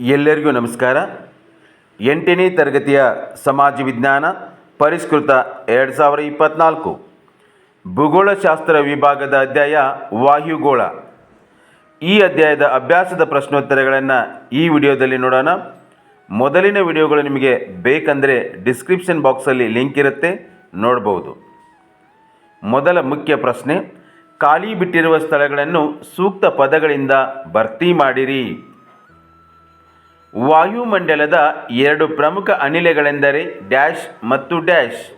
ಎಲ್ಲರಿಗೂ ನಮಸ್ಕಾರ. ಎಂಟನೇ ತರಗತಿಯ ಸಮಾಜ ವಿಜ್ಞಾನ ಪರಿಷ್ಕೃತ ಎರಡು ಸಾವಿರ ಇಪ್ಪತ್ತ್ನಾಲ್ಕು ಭೂಗೋಳಶಾಸ್ತ್ರ ವಿಭಾಗದ ಅಧ್ಯಾಯ ವಾಯುಗೋಳ. ಈ ಅಧ್ಯಾಯದ ಅಭ್ಯಾಸದ ಪ್ರಶ್ನೋತ್ತರಗಳನ್ನು ಈ ವಿಡಿಯೋದಲ್ಲಿ ನೋಡೋಣ. ಮೊದಲಿನ ವಿಡಿಯೋಗಳು ನಿಮಗೆ ಬೇಕಂದರೆ ಡಿಸ್ಕ್ರಿಪ್ಷನ್ ಬಾಕ್ಸಲ್ಲಿ ಲಿಂಕ್ ಇರುತ್ತೆ ನೋಡಬಹುದು ಮೊದಲ ಮುಖ್ಯ ಪ್ರಶ್ನೆ, ಖಾಲಿ ಬಿಟ್ಟಿರುವ ಸ್ಥಳಗಳನ್ನು ಸೂಕ್ತ ಪದಗಳಿಂದ ಭರ್ತಿ ಮಾಡಿರಿ. ವಾಯುಮಂಡಲದ ಎರಡು ಪ್ರಮುಖ ಅನಿಲಗಳೆಂದರೆ ಡ್ಯಾಶ್ ಮತ್ತು ಡ್ಯಾಶ್,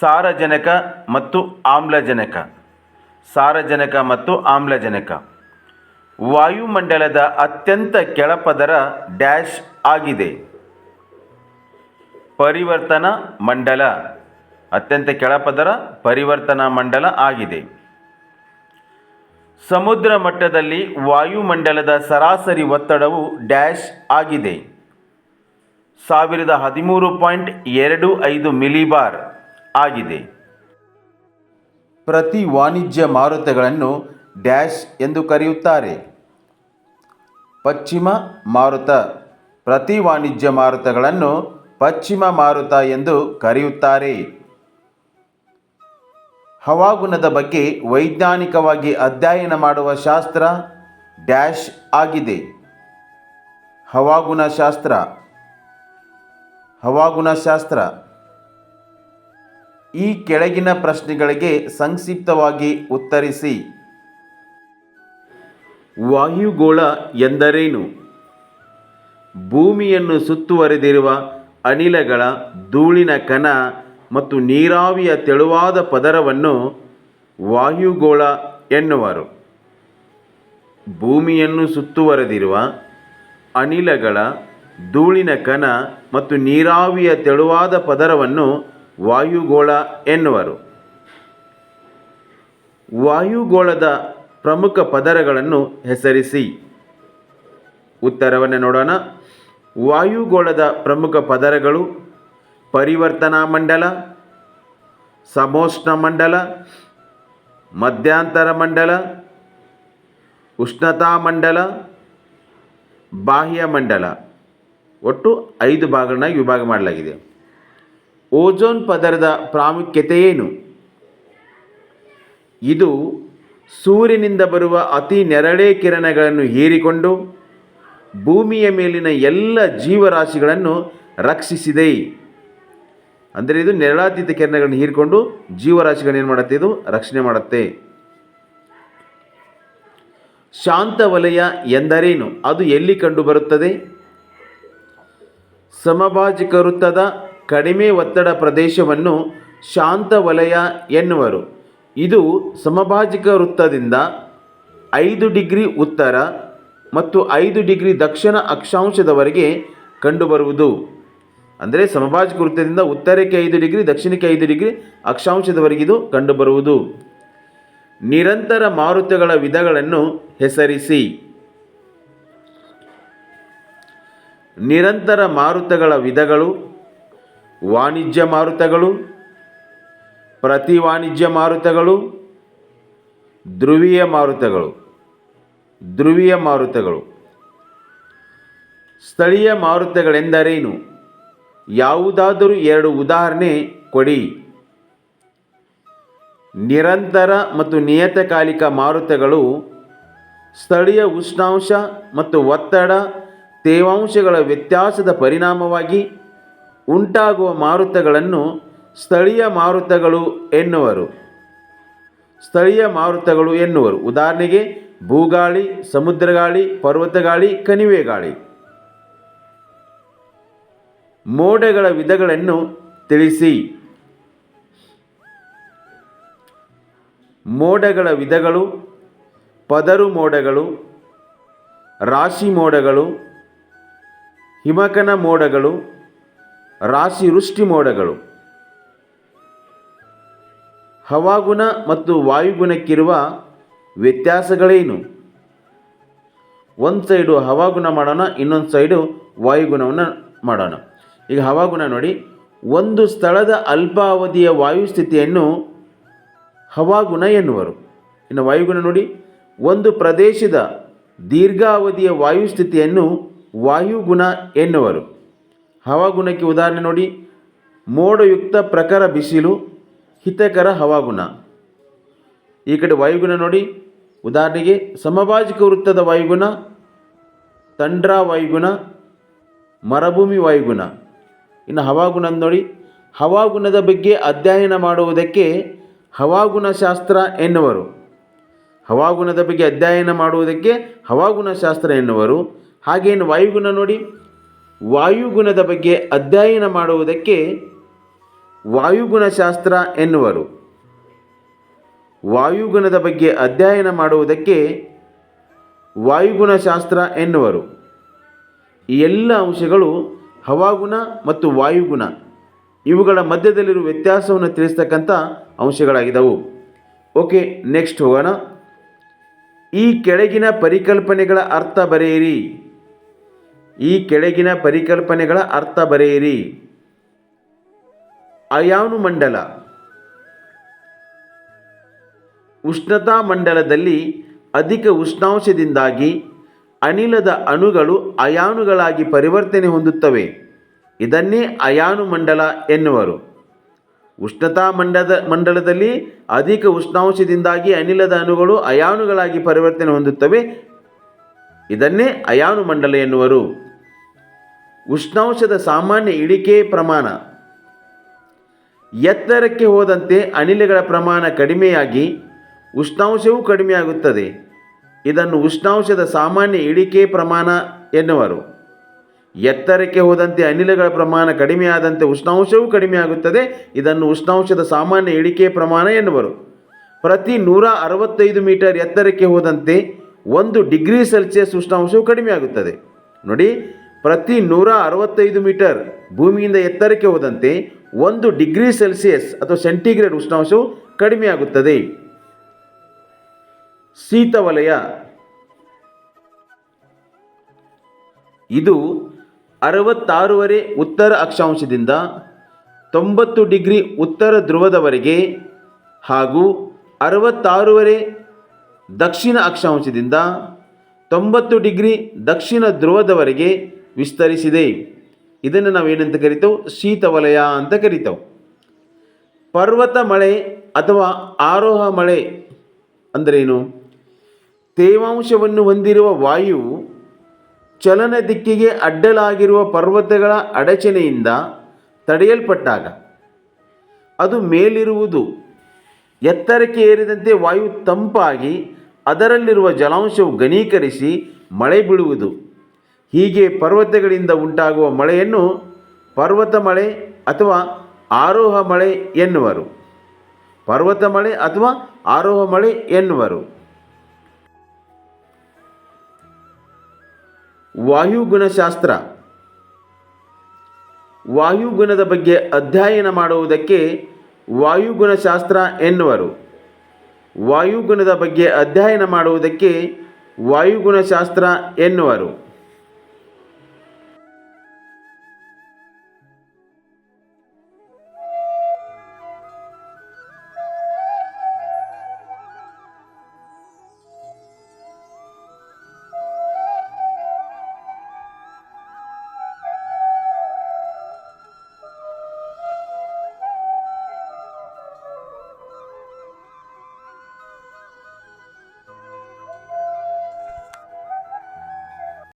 ಸಾರಜನಕ ಮತ್ತು ಆಮ್ಲಜನಕ. ಸಾರಜನಕ ಮತ್ತು ಆಮ್ಲಜನಕ. ವಾಯುಮಂಡಲದ ಅತ್ಯಂತ ಕೆಳಪದರ ಡ್ಯಾಶ್ ಆಗಿದೆ. ಪರಿವರ್ತನಾ ಮಂಡಲ. ಅತ್ಯಂತ ಕೆಳಪದರ ಪರಿವರ್ತನಾ ಮಂಡಲ ಆಗಿದೆ. ಸಮುದ್ರ ಮಟ್ಟದಲ್ಲಿ ವಾಯುಮಂಡಲದ ಸರಾಸರಿ ಒತ್ತಡವು ಡ್ಯಾಶ್ ಆಗಿದೆ. ಸಾವಿರದ ಹದಿಮೂರು ಪಾಯಿಂಟ್ ಎರಡು ಐದು ಮಿಲಿಬಾರ್ ಆಗಿದೆ. ಪ್ರತಿ ವಾಣಿಜ್ಯ ಮಾರುತಗಳನ್ನು ಡ್ಯಾಶ್ ಎಂದು ಕರೆಯುತ್ತಾರೆ. ಪಶ್ಚಿಮ ಮಾರುತ ಪ್ರತಿ ವಾಣಿಜ್ಯ ಮಾರುತಗಳನ್ನು ಪಶ್ಚಿಮ ಮಾರುತ ಎಂದು ಕರೆಯುತ್ತಾರೆ. ಹವಾಗುಣದ ಬಗ್ಗೆ ವೈಜ್ಞಾನಿಕವಾಗಿ ಅಧ್ಯಯನ ಮಾಡುವ ಶಾಸ್ತ್ರ ಡ್ಯಾಶ್ ಆಗಿದೆ. ಹವಾಗುಣ ಶಾಸ್ತ್ರ. ಹವಾಗುಣ ಶಾಸ್ತ್ರ. ಈ ಕೆಳಗಿನ ಪ್ರಶ್ನೆಗಳಿಗೆ ಸಂಕ್ಷಿಪ್ತವಾಗಿ ಉತ್ತರಿಸಿ. ವಾಯುಗೋಳ ಎಂದರೇನು? ಭೂಮಿಯನ್ನು ಸುತ್ತುವರೆದಿರುವ ಅನಿಲಗಳ ಧೂಳಿನ ಕಣ ಮತ್ತು ನೀರಾವಿಯ ತೆಳುವಾದ ಪದರವನ್ನು ವಾಯುಗೋಳ ಎನ್ನುವರು. ಭೂಮಿಯನ್ನು ಸುತ್ತುವರೆದಿರುವ ಅನಿಲಗಳ ಧೂಳಿನ ಕಣ ಮತ್ತು ನೀರಾವಿಯ ತೆಳುವಾದ ಪದರವನ್ನು ವಾಯುಗೋಳ ಎನ್ನುವರು. ವಾಯುಗೋಳದ ಪ್ರಮುಖ ಪದರಗಳನ್ನು ಹೆಸರಿಸಿ. ಉತ್ತರವನ್ನು ನೋಡೋಣ. ವಾಯುಗೋಳದ ಪ್ರಮುಖ ಪದರಗಳು ಪರಿವರ್ತನಾ ಮಂಡಲ, ಸಮೋಷ್ಣ ಮಂಡಲ, ಮಧ್ಯಂತರ ಮಂಡಲ, ಉಷ್ಣತಾ ಮಂಡಲ, ಬಾಹ್ಯ ಮಂಡಲ. ಒಟ್ಟು ಐದು ಭಾಗಗಳನ್ನಾಗಿ ವಿಭಾಗ ಮಾಡಲಾಗಿದೆ. ಓಜೋನ್ ಪದರದ ಪ್ರಾಮುಖ್ಯತೆ ಏನು? ಇದು ಸೂರ್ಯನಿಂದ ಬರುವ ಅತಿ ನೆರಳೆ ಕಿರಣಗಳನ್ನು ಹೀರಿಕೊಂಡು ಭೂಮಿಯ ಮೇಲಿನ ಎಲ್ಲ ಜೀವರಾಶಿಗಳನ್ನು ರಕ್ಷಿಸಿದೆ. ಅಂದರೆ ಇದು ನೆರಳಾತೀತ ಕಿರಣಗಳನ್ನು ಹೀರಿಕೊಂಡು ಜೀವರಾಶಿಗಳನ್ನು ಏನು ಮಾಡುತ್ತೆ? ಇದು ರಕ್ಷಣೆ ಮಾಡುತ್ತೆ. ಶಾಂತ ವಲಯ ಎಂದರೇನು? ಅದು ಎಲ್ಲಿ ಕಂಡುಬರುತ್ತದೆ? ಸಮಭಾಜಿಕ ವೃತ್ತದ ಕಡಿಮೆ ಒತ್ತಡ ಪ್ರದೇಶವನ್ನು ಶಾಂತ ವಲಯ ಎನ್ನುವರು. ಇದು ಸಮಭಾಜಿಕ ವೃತ್ತದಿಂದ ಐದು ಡಿಗ್ರಿ ಉತ್ತರ ಮತ್ತು ಐದು ಡಿಗ್ರಿ ದಕ್ಷಿಣ ಅಕ್ಷಾಂಶದವರೆಗೆ ಕಂಡುಬರುವುದು. ಅಂದರೆ ಸಮಭಾಜಿಕ ವೃತ್ತದಿಂದ ಉತ್ತರಕ್ಕೆ ಐದು ಡಿಗ್ರಿ, ದಕ್ಷಿಣಕ್ಕೆ ಐದು ಡಿಗ್ರಿ ಅಕ್ಷಾಂಶದವರೆಗಿದು ಕಂಡುಬರುವುದು. ನಿರಂತರ ಮಾರುತಗಳ ವಿಧಗಳನ್ನು ಹೆಸರಿಸಿ. ನಿರಂತರ ಮಾರುತಗಳ ವಿಧಗಳು ವಾಣಿಜ್ಯ ಮಾರುತಗಳು, ಪ್ರತಿ ವಾಣಿಜ್ಯ ಮಾರುತಗಳು, ಧ್ರುವೀಯ ಮಾರುತಗಳು ಧ್ರುವೀಯ ಮಾರುತಗಳು. ಸ್ಥಳೀಯ ಮಾರುತಗಳೆಂದರೇನು? ಯಾವುದಾದರೂ ಎರಡು ಉದಾಹರಣೆ ಕೊಡಿ. ನಿರಂತರ ಮತ್ತು ನಿಯತಕಾಲಿಕ ಮಾರುತಗಳು, ಸ್ಥಳೀಯ ಉಷ್ಣಾಂಶ ಮತ್ತು ಒತ್ತಡ, ತೇವಾಂಶಗಳ ವ್ಯತ್ಯಾಸದ ಪರಿಣಾಮವಾಗಿ ಉಂಟಾಗುವ ಮಾರುತಗಳನ್ನು ಸ್ಥಳೀಯ ಮಾರುತಗಳು ಎನ್ನುವರು. ಸ್ಥಳೀಯ ಮಾರುತಗಳು ಎನ್ನುವರು. ಉದಾಹರಣೆಗೆ ಭೂಗಾಳಿ ಸಮುದ್ರಗಾಳಿ ಪರ್ವತಗಾಳಿ, ಕಣಿವೆ ಗಾಳಿ. ಮೋಡಗಳ ವಿಧಗಳನ್ನು ತಿಳಿಸಿ. ಮೋಡಗಳ ವಿಧಗಳು, ಪದರು ಮೋಡಗಳು, ರಾಶಿ ಮೋಡಗಳು, ಹಿಮಕನ ಮೋಡಗಳು, ರಾಶಿ ವೃಷ್ಟಿ ಮೋಡಗಳು. ಹವಾಗುಣ ಮತ್ತು ವಾಯುಗುಣಕ್ಕಿರುವ ವ್ಯತ್ಯಾಸಗಳೇನು? ಒಂದು ಸೈಡು ಹವಾಗುಣ ಮಾಡೋಣ, ಇನ್ನೊಂದು ಸೈಡು ವಾಯುಗುಣವನ್ನು ಮಾಡೋಣ. ಈಗ ಹವಾಗುಣ ನೋಡಿ, ಒಂದು ಸ್ಥಳದ ಅಲ್ಪಾವಧಿಯ ವಾಯುಸ್ಥಿತಿಯನ್ನು ಹವಾಗುಣ ಎನ್ನುವರು. ಇನ್ನು ವಾಯುಗುಣ ನೋಡಿ, ಒಂದು ಪ್ರದೇಶದ ದೀರ್ಘಾವಧಿಯ ವಾಯುಸ್ಥಿತಿಯನ್ನು ವಾಯುಗುಣ ಎನ್ನುವರು. ಹವಾಗುಣಕ್ಕೆ ಉದಾಹರಣೆ ನೋಡಿ, ಮೋಡಯುಕ್ತ ಪ್ರಖರ ಬಿಸಿಲು, ಹಿತಕರ ಹವಾಗುಣ. ಈ ಕಡೆ ವಾಯುಗುಣ ನೋಡಿ, ಉದಾಹರಣೆಗೆ ಸಮಭಾಜಕ ವೃತ್ತದ ವಾಯುಗುಣ, ತಂಡ್ರಾ ವಾಯುಗುಣ, ಮರಭೂಮಿ ವಾಯುಗುಣ. ಇನ್ನು ಹವಾಗುಣ ನೋಡಿ, ಹವಾಗುಣದ ಬಗ್ಗೆ ಅಧ್ಯಯನ ಮಾಡುವುದಕ್ಕೆ ಹವಾಗುಣಶಾಸ್ತ್ರ ಎನ್ನುವರು. ಹವಾಗುಣದ ಬಗ್ಗೆ ಅಧ್ಯಯನ ಮಾಡುವುದಕ್ಕೆ ಹವಾಗುಣಶಾಸ್ತ್ರ ಎನ್ನುವರು. ಹಾಗೇನು ವಾಯುಗುಣ ನೋಡಿ, ವಾಯುಗುಣದ ಬಗ್ಗೆ ಅಧ್ಯಯನ ಮಾಡುವುದಕ್ಕೆ ವಾಯುಗುಣಶಾಸ್ತ್ರ ಎನ್ನುವರು. ವಾಯುಗುಣದ ಬಗ್ಗೆ ಅಧ್ಯಯನ ಮಾಡುವುದಕ್ಕೆ ವಾಯುಗುಣಶಾಸ್ತ್ರ ಎನ್ನುವರು. ಈ ಎಲ್ಲ ಅಂಶಗಳು ಹವಾಗುಣ ಮತ್ತು ವಾಯುಗುಣ. ಇವುಗಳ ಮಧ್ಯದಲ್ಲಿರುವ ವ್ಯತ್ಯಾಸವನ್ನು ತಿಳಿಸ್ತಕ್ಕಂಥ ಅಂಶಗಳಾಗಿದ್ದವು ಓಕೆ, ನೆಕ್ಸ್ಟ್ ಹೋಗೋಣ. ಈ ಕೆಳಗಿನ ಪರಿಕಲ್ಪನೆಗಳ ಅರ್ಥ ಬರೆಯಿರಿ. ಈ ಕೆಳಗಿನ ಪರಿಕಲ್ಪನೆಗಳ ಅರ್ಥ ಬರೆಯಿರಿ. ಅಯಾನು ಮಂಡಲ ಉಷ್ಣತಾ ಮಂಡಲದಲ್ಲಿ ಅಧಿಕ ಉಷ್ಣಾಂಶದಿಂದಾಗಿ ಅನಿಲದ ಅಣುಗಳು ಅಯಾನುಗಳಾಗಿ ಪರಿವರ್ತನೆ ಹೊಂದುತ್ತವೆ. ಇದನ್ನೇ ಅಯಾನು ಮಂಡಲ ಎನ್ನುವರು. ಉಷ್ಣತಾ ಮಂಡದ, ಮಂಡಲದಲ್ಲಿ ಅಧಿಕ ಉಷ್ಣಾಂಶದಿಂದಾಗಿ ಅನಿಲದ ಅಣುಗಳು ಅಯಾನುಗಳಾಗಿ ಪರಿವರ್ತನೆ ಹೊಂದುತ್ತವೆ. ಇದನ್ನೇ ಅಯಾನು ಮಂಡಲ ಎನ್ನುವರು. ಉಷ್ಣಾಂಶದ ಸಾಮಾನ್ಯ ಇಳಿಕೆ ಪ್ರಮಾಣ. ಎತ್ತರಕ್ಕೆ ಹೋದಂತೆ ಅನಿಲಗಳ ಪ್ರಮಾಣ ಕಡಿಮೆಯಾಗಿ ಉಷ್ಣಾಂಶವೂ ಕಡಿಮೆಯಾಗುತ್ತದೆ. ಇದನ್ನು ಉಷ್ಣಾಂಶದ ಸಾಮಾನ್ಯ ಇಳಿಕೆ ಪ್ರಮಾಣ ಎನ್ನುವರು. ಎತ್ತರಕ್ಕೆ ಹೋದಂತೆ ಅನಿಲಗಳ ಪ್ರಮಾಣ ಕಡಿಮೆಯಾದಂತೆ ಉಷ್ಣಾಂಶವೂ ಕಡಿಮೆಯಾಗುತ್ತದೆ. ಇದನ್ನು ಉಷ್ಣಾಂಶದ ಸಾಮಾನ್ಯ ಇಳಿಕೆ ಪ್ರಮಾಣ ಎನ್ನುವರು. ಪ್ರತಿ ನೂರ ಅರವತ್ತೈದು ಮೀಟರ್ ಎತ್ತರಕ್ಕೆ ಹೋದಂತೆ ಒಂದು ಡಿಗ್ರಿ ಸೆಲ್ಸಿಯಸ್ ಉಷ್ಣಾಂಶವು ಕಡಿಮೆಯಾಗುತ್ತದೆ. ನೋಡಿ, ಪ್ರತಿ ನೂರ ಅರವತ್ತೈದು ಮೀಟರ್ ಭೂಮಿಯಿಂದ ಎತ್ತರಕ್ಕೆ ಹೋದಂತೆ ಒಂದು ಡಿಗ್ರಿ ಸೆಲ್ಸಿಯಸ್ ಅಥವಾ ಸೆಂಟಿಗ್ರೇಡ್ ಉಷ್ಣಾಂಶವು ಕಡಿಮೆಯಾಗುತ್ತದೆ. ಶೀತವಲಯ ಇದು ಅರವತ್ತಾರೂವರೆ ಉತ್ತರ ಅಕ್ಷಾಂಶದಿಂದ ತೊಂಬತ್ತು ಡಿಗ್ರಿ ಉತ್ತರ ಧ್ರುವದವರೆಗೆ ಹಾಗೂ ಅರವತ್ತಾರೂವರೆ ದಕ್ಷಿಣ ಅಕ್ಷಾಂಶದಿಂದ ತೊಂಬತ್ತು ಡಿಗ್ರಿ ದಕ್ಷಿಣ ಧ್ರುವದವರೆಗೆ ವಿಸ್ತರಿಸಿದೆ. ಇದನ್ನು ನಾವೇನಂತ ಕರಿತೇವೆ? ಶೀತವಲಯ ಅಂತ ಕರಿತೇವೆ. ಪರ್ವತ ಮಳೆ ಅಥವಾ ಆರೋಹ ಮಳೆ ಅಂದ್ರೇನು? ತೇವಾಂಶವನ್ನು ಹೊಂದಿರುವ ವಾಯು ಚಲನ ದಿಕ್ಕಿಗೆ ಅಡ್ಡಲಾಗಿರುವ ಪರ್ವತಗಳ ಅಡಚಣೆಯಿಂದ ತಡೆಯಲ್ಪಟ್ಟಾಗ ಅದು ಮೇಲಿರುವುದು. ಎತ್ತರಕ್ಕೆ ಏರಿದಂತೆ ವಾಯು ತಂಪಾಗಿ ಅದರಲ್ಲಿರುವ ಜಲಾಂಶವು ಘನೀಕರಿಸಿ ಮಳೆ ಬೀಳುವುದು. ಹೀಗೆ ಪರ್ವತಗಳಿಂದ ಉಂಟಾಗುವ ಮಳೆಯನ್ನು ಪರ್ವತ ಮಳೆ ಅಥವಾ ಆರೋಹ ಮಳೆ ಎನ್ನುವರು. ಪರ್ವತ ಮಳೆ ಅಥವಾ ಆರೋಹ ಮಳೆ ಎನ್ನುವರು. ವಾಯುಗುಣಶಾಸ್ತ್ರ. ವಾಯುಗುಣದ ಬಗ್ಗೆ ಅಧ್ಯಯನ ಮಾಡುವುದಕ್ಕೆ ವಾಯುಗುಣಶಾಸ್ತ್ರ ಎನ್ನುವರು. ವಾಯುಗುಣದ ಬಗ್ಗೆ ಅಧ್ಯಯನ ಮಾಡುವುದಕ್ಕೆ ವಾಯುಗುಣಶಾಸ್ತ್ರ ಎನ್ನುವರು.